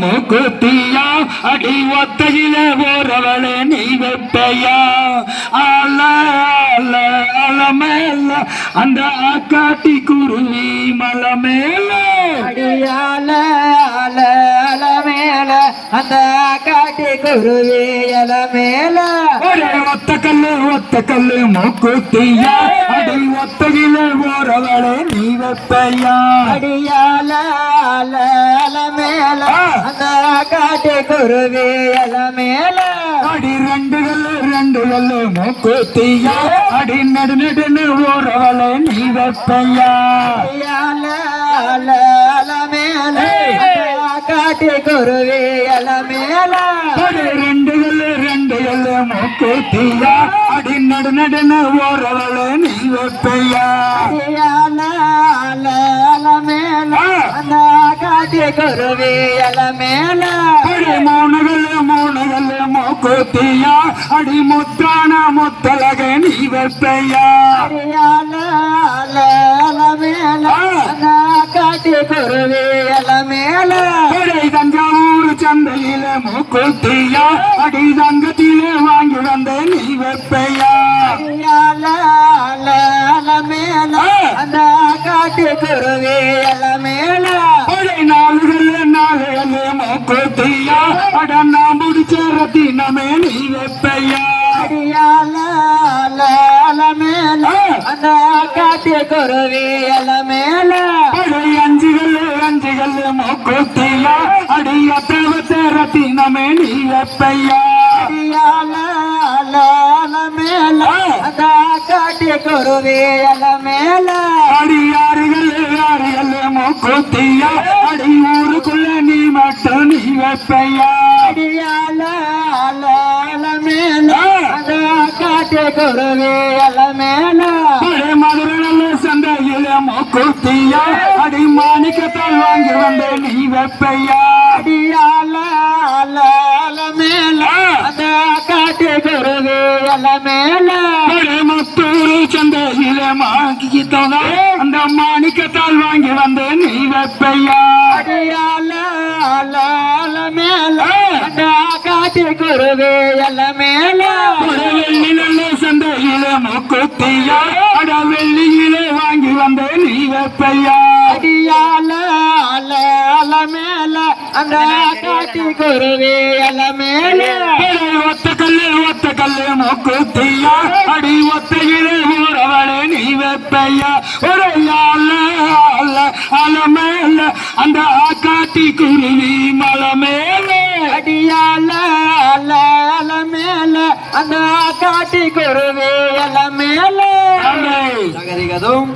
மூக்குத்தியா? அடி ஒத்தையில போறவளே நீ வெப்பையா? ஆல ஆல ஆல மேல. அந்த ஆக்காட்டி குருவி மலை மேல. அடியால அல அல மேல. அந்த காட்டி குருவி அல மேல. ஒரே ஒத்த கல்லு ஒத்த கல்லு மூக்குத்தியா? அடி ஒத்தையில போறவளே நீ வெப்பையா? அடியால அல அல மேல. அந்த காட்டி குருவி அல மேல. அடி ரெண்டு கல்லு ரெண்டு கல்லு மூக்குத்தியா. அடி நடு நடுன்னு ஓரவளை நீ வெப்பையா. மேல. காட்டி குருவி அல மேல. அடி ரெண்டு கல்லு ரெண்டு கல்லு மூக்குத்தியா. அடி நடு நடுன்னு ஓரவளை நீ வெப்பையா. காட்டி குருவி அல மேல அடி மூணு கல்லு மூணு கல்லு மூக்குத்தியா அடி முத்தான முத்தலக நீ வெப்பையா காட்டி குருவி அல மேல அடி தஞ்சாவூர் சந்தையில மூக்குத்தியா அடி தங்கத்திலே வாங்கி வந்த நீ வெப்பையா மூக்குத்தியா அட நான் முடிச்ச ரத்தினமே நீ வெப்பையா அடியால அல அல மேல அந்த காட்டி குருவி அல மேல அடி அஞ்சுகள் அஞ்சுகள் மூக்குத்தியா? அடி அத்தவத்த ரத்தினமே நீ வெப்பையா மேல அந்த காட்டி குருவி அல மேல அடி யாருகள் யாருகள் மூக்குத்தியா? அடி அடி மதுரை நல்ல சந்தையில மூக்குத்தியா அடி மாணிக்கத்தால் வாங்கி வந்த நீ வெப்பையா அடியால மேல அந்த காட்டி மேல முத்தூரு சந்தையில மாக்கித்தோங்க அந்த மாணிக்கத்தால் வாங்கி வந்த நீ வெப்பையா? காட்டி குருவி அல மேல ஒரு வெள்ளி நல்ல சந்தையில மூக்குத்தியா அட வெள்ளியில வாங்கி வந்த நீ வெப்பையா அடியால அல அல மேல அந்த காட்டி குருவி அல மேல அடி ஒத்த கல்லு ஒத்த கல்லு மூக்குத்தியா அடி ஒத்தையிலே நீ வெப்பையா ஆள அல மேல அந்த ஆக்காட்டி குருவி மலை மேலே அடியால மேல அந்த காட்டி குருவி அல மேல அங்கே சகதிகதும்